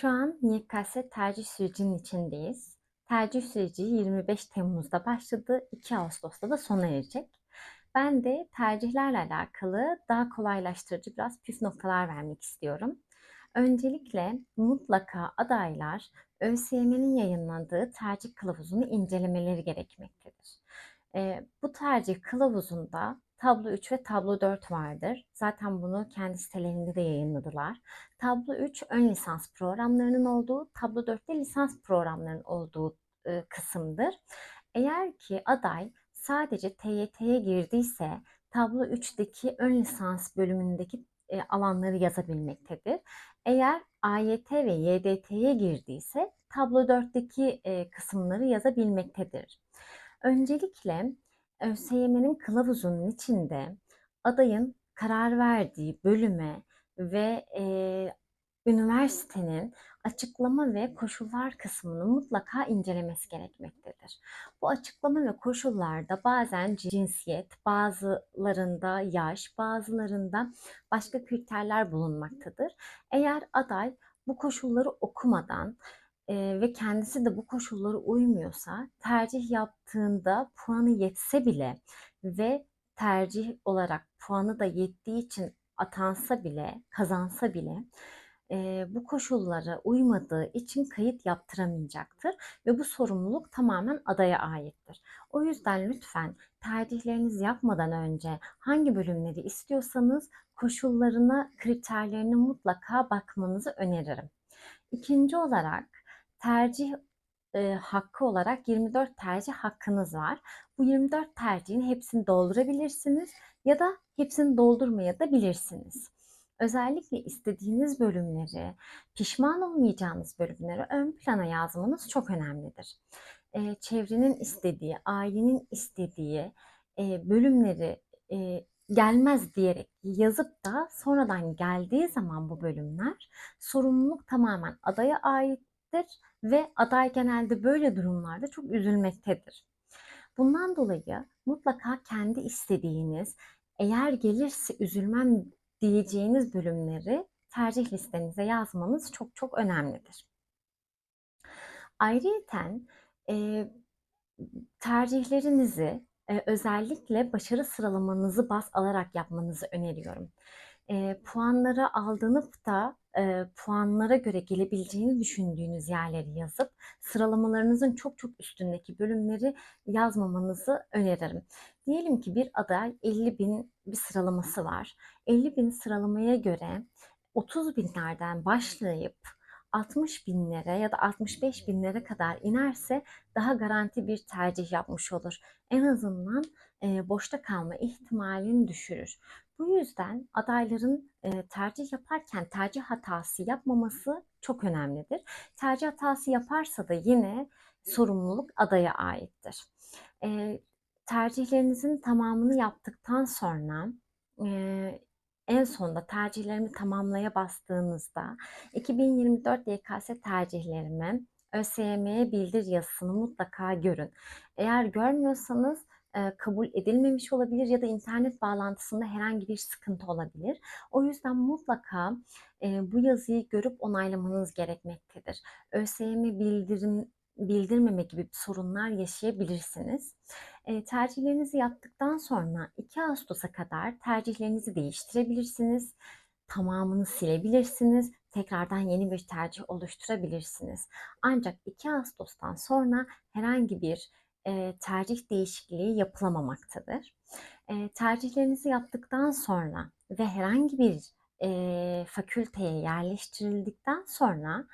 Şu an YKS tercih sürecinin içindeyiz. Tercih süreci 25 Temmuz'da başladı, 2 Ağustos'ta da sona erecek. Ben de tercihlerle alakalı daha kolaylaştırıcı biraz püf noktalar vermek istiyorum. Öncelikle mutlaka adaylar ÖSYM'nin yayınladığı tercih kılavuzunu incelemeleri gerekmektedir. Ee, bu tercih kılavuzunda tablo 3 ve tablo 4 vardır. Zaten bunu kendi sitelerinde de yayınladılar. Tablo 3 ön lisans programlarının olduğu, tablo 4 de lisans programlarının olduğu e, kısımdır. Eğer ki aday sadece TYT'ye girdiyse tablo 3'teki ön lisans bölümündeki e, alanları yazabilmektedir. Eğer AYT ve YDT'ye girdiyse tablo 4'teki e, kısımları yazabilmektedir. Öncelikle ÖSYM'nin kılavuzunun içinde adayın karar verdiği bölüme ve e, üniversitenin açıklama ve koşullar kısmını mutlaka incelemesi gerekmektedir. Bu açıklama ve koşullarda bazen cinsiyet, bazılarında yaş, bazılarında başka kriterler bulunmaktadır. Eğer aday bu koşulları okumadan e, ve kendisi de bu koşullara uymuyorsa tercih yaptığında puanı yetse bile ve tercih olarak puanı da yettiği için atansa bile, kazansa bile e, bu koşullara uymadığı için kayıt yaptıramayacaktır ve bu sorumluluk tamamen adaya aittir. O yüzden lütfen tercihlerinizi yapmadan önce hangi bölümleri istiyorsanız koşullarına, kriterlerine mutlaka bakmanızı öneririm. İkinci olarak tercih e, hakkı olarak 24 tercih hakkınız var. Bu 24 tercihin hepsini doldurabilirsiniz ya da hepsini doldurmaya da bilirsiniz. Özellikle istediğiniz bölümleri, pişman olmayacağınız bölümleri ön plana yazmanız çok önemlidir. E, çevrenin istediği, ailenin istediği e, bölümleri e, gelmez diyerek yazıp da sonradan geldiği zaman bu bölümler sorumluluk tamamen adaya aittir ve aday genelde böyle durumlarda çok üzülmektedir. Bundan dolayı mutlaka kendi istediğiniz, eğer gelirse üzülmem diyeceğiniz bölümleri tercih listenize yazmanız çok çok önemlidir. Ayrıyeten e, tercihlerinizi e, özellikle başarı sıralamanızı baz alarak yapmanızı öneriyorum. E, puanları aldığınız da e, puanlara göre gelebileceğini düşündüğünüz yerleri yazıp sıralamalarınızın çok çok üstündeki bölümleri yazmamanızı öneririm. Diyelim ki bir aday 50 bin bir sıralaması var. 50 bin sıralamaya göre 30 binlerden başlayıp 60 binlere ya da 65 binlere kadar inerse daha garanti bir tercih yapmış olur. En azından e, boşta kalma ihtimalini düşürür. Bu yüzden adayların e, tercih yaparken tercih hatası yapmaması çok önemlidir. Tercih hatası yaparsa da yine sorumluluk adaya aittir. E, tercihlerinizin tamamını yaptıktan sonra e, en sonunda tercihlerimi tamamlaya bastığınızda 2024 YKS tercihlerimi ÖSYM'ye bildir yazısını mutlaka görün. Eğer görmüyorsanız kabul edilmemiş olabilir ya da internet bağlantısında herhangi bir sıkıntı olabilir. O yüzden mutlaka bu yazıyı görüp onaylamanız gerekmektedir. ÖSYM bildirim bildirmeme gibi sorunlar yaşayabilirsiniz. E, tercihlerinizi yaptıktan sonra 2 Ağustos'a kadar tercihlerinizi değiştirebilirsiniz. Tamamını silebilirsiniz. Tekrardan yeni bir tercih oluşturabilirsiniz. Ancak 2 Ağustos'tan sonra herhangi bir e, tercih değişikliği yapılamamaktadır. E, tercihlerinizi yaptıktan sonra ve herhangi bir e, fakülteye yerleştirildikten sonra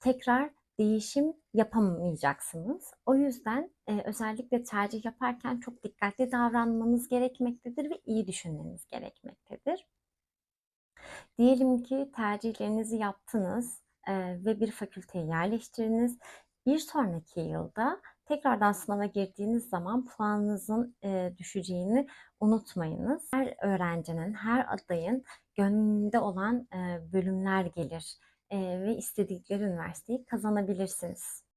tekrar değişim yapamayacaksınız. O yüzden e, özellikle tercih yaparken çok dikkatli davranmanız gerekmektedir ve iyi düşünmeniz gerekmektedir. Diyelim ki tercihlerinizi yaptınız e, ve bir fakülteye yerleştiriniz. Bir sonraki yılda tekrardan sınava girdiğiniz zaman puanınızın e, düşeceğini unutmayınız. Her öğrencinin, her adayın gönlünde olan e, bölümler gelir e, ve istedikleri üniversiteyi kazanabilirsiniz.